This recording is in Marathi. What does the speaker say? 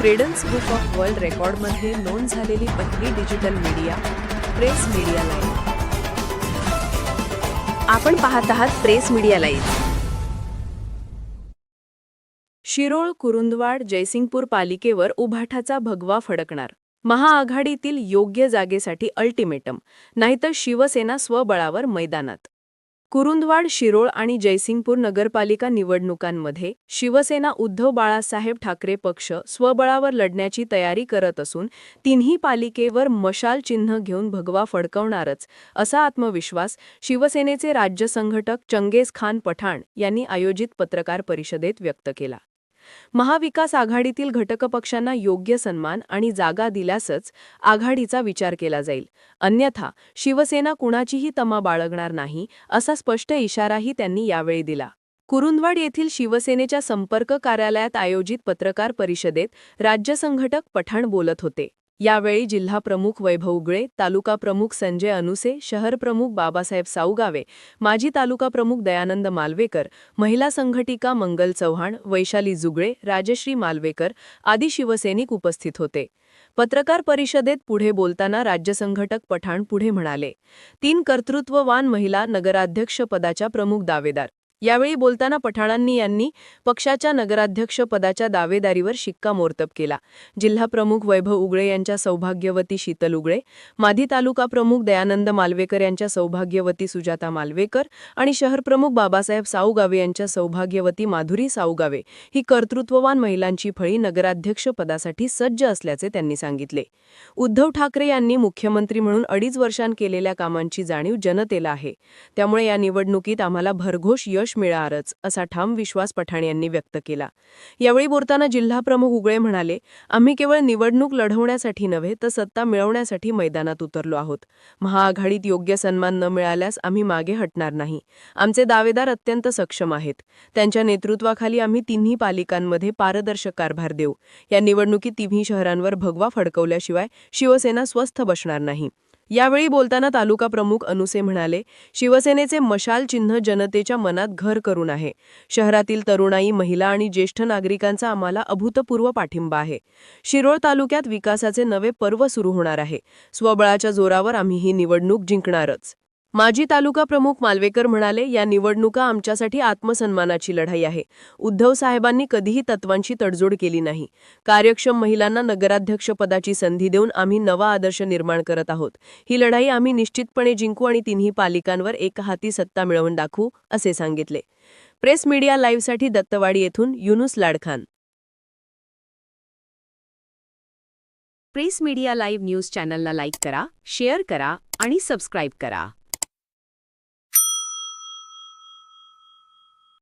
क्रेडन्स बुक ऑफ वर्ल्ड रेकॉर्डमध्ये नोंद झालेली पहिली digital media Press Media Live आपण पाहत आहात Press Media Live Shirol Kurundwad Jaysingpur पालिकेवर उभाठाचा भगवा फडकणार. महाआघाडीतील योग्य जागेसाठी अल्टिमेटम नाहीतर शिवसेना स्वबळावर मैदानात. कुरुंदवाड शिरोळ आणि जयसिंगपूर नगरपालिका निवडणुकांमध्ये शिवसेना उद्धव बाळासाहेब ठाकरे पक्ष स्वबळावर लढण्याची तयारी करत असून तिन्ही पालिकेवर मशाल चिन्ह घेऊन भगवा फडकवणारच असा आत्मविश्वास शिवसेनेचे राज्य संघटक चंगेज खान पठाण यांनी आयोजित पत्रकार परिषदेत व्यक्त केला. महाविकास आघाडीतील घटक पक्षांना योग्य सन्मान आणि जागा दिल्यासच आघाडीचा विचार केला जाईल. अन्यथा शिवसेना कुणाचीही तमा बाळगणार नाही असा स्पष्ट इशाराही त्यांनी यावेळी दिला. कुरुंदवाड येथील शिवसेनेच्या संपर्क कार्यालयात आयोजित पत्रकार परिषदेत राज्य संघटक पठाण बोलत होते. यावेळी जिल्हा प्रमुख वैभव उगळे तालुका प्रमुख संजय अनुसे शहर प्रमुख बाबासाहेब साऊगावे माजी तालुका प्रमुख दयानंद मालवेकर महिला संघटिका मंगल चव्हाण वैशाली जुगळे राजश्री मालवेकर आदी शिवसैनिक उपस्थित होते. पत्रकार परिषदेत पुढे बोलताना राज्य संघटक पठाण पुढे म्हणाले तीन कर्तृत्ववान महिला नगराध्यक्षपदाच्या प्रमुख दावेदार यावेळी बोलताना पठाणांनी यांनी पक्षाच्या नगराध्यक्षपदाच्या दावेदारीवर शिक्कामोर्तब केला. जिल्हा प्रमुख वैभव उगळे यांच्या सौभाग्यवती शीतल उगळे माधी तालुका प्रमुख दयानंद मालवेकर यांच्या सौभाग्यवती सुजाता मालवेकर आणि शहर प्रमुख बाबासाहेब साऊगावे यांच्या सौभाग्यवती माधुरी साऊगावे ही कर्तृत्ववान महिलांची फळी नगराध्यक्षपदासाठी सज्ज असल्याचे त्यांनी सांगितले. उद्धव ठाकरे यांनी मुख्यमंत्री म्हणून अडीच वर्षांत केलेल्या कामांची जाणीव जनतेला आहे. त्यामुळे या निवडणुकीत आम्हाला भरघोष यश मिळणारच असा ठाम विश्वास पठाण यांनी व्यक्त केला. यावेळी बोलताना जिल्हाप्रमुख उगळे म्हणाले आम्ही केवळ निवडणूक लढवण्यासाठी नव्हे तर सत्ता मिळवण्यासाठी मैदानात उतरलो आहोत. महाआघाडीत योग्य सन्मान न मिळाल्यास आम्ही मागे हटणार नाही. आमचे दावेदार अत्यंत सक्षम आहेत. त्यांच्या नेतृत्वाखाली आम्ही तिन्ही पालिकांमध्ये पारदर्शक कारभार देऊ. या निवडणुकीत तिन्ही शहरांवर भगवा फडकवल्याशिवाय शिवसेना स्वस्थ बसणार नाही. यावेळी बोलताना तालुका प्रमुख अनुसे म्हणाले शिवसेनेचे मशाल चिन्ह जनतेच्या मनात घर करून आहे. शहरातील तरुणाई महिला आणि ज्येष्ठ नागरिकांचा आम्हाला अभूतपूर्व पाठिंबा आहे. शिरोळ तालुक्यात विकासाचे नवे पर्व सुरू होणार आहे. स्वबळाच्या जोरावर आम्ही ही निवडणूक जिंकणारच. माजी तालुका प्रमुख मालवेकर म्हणाले या निवडणुका आमच्यासाठी आत्मसन्मानाची लढाई आहे. उद्धव साहेबांनी कधीही तत्वांची तडजोड केली नाही. कार्यक्षम महिलांना नगराध्यक्षपदाची संधी देऊन आम्ही नवा आदर्श निर्माण करत आहोत. ही लढाई आम्ही निश्चितपणे जिंकू आणि तिन्ही पालिकांवर एकहाती सत्ता मिळवून दाखवू असे सांगितले. प्रेस मीडिया लाईव्हसाठी दत्तवाडी येथून Yunus Ladkhan. Press Media Live news चॅनलला लाईक करा शेअर करा आणि सबस्क्राईब करा.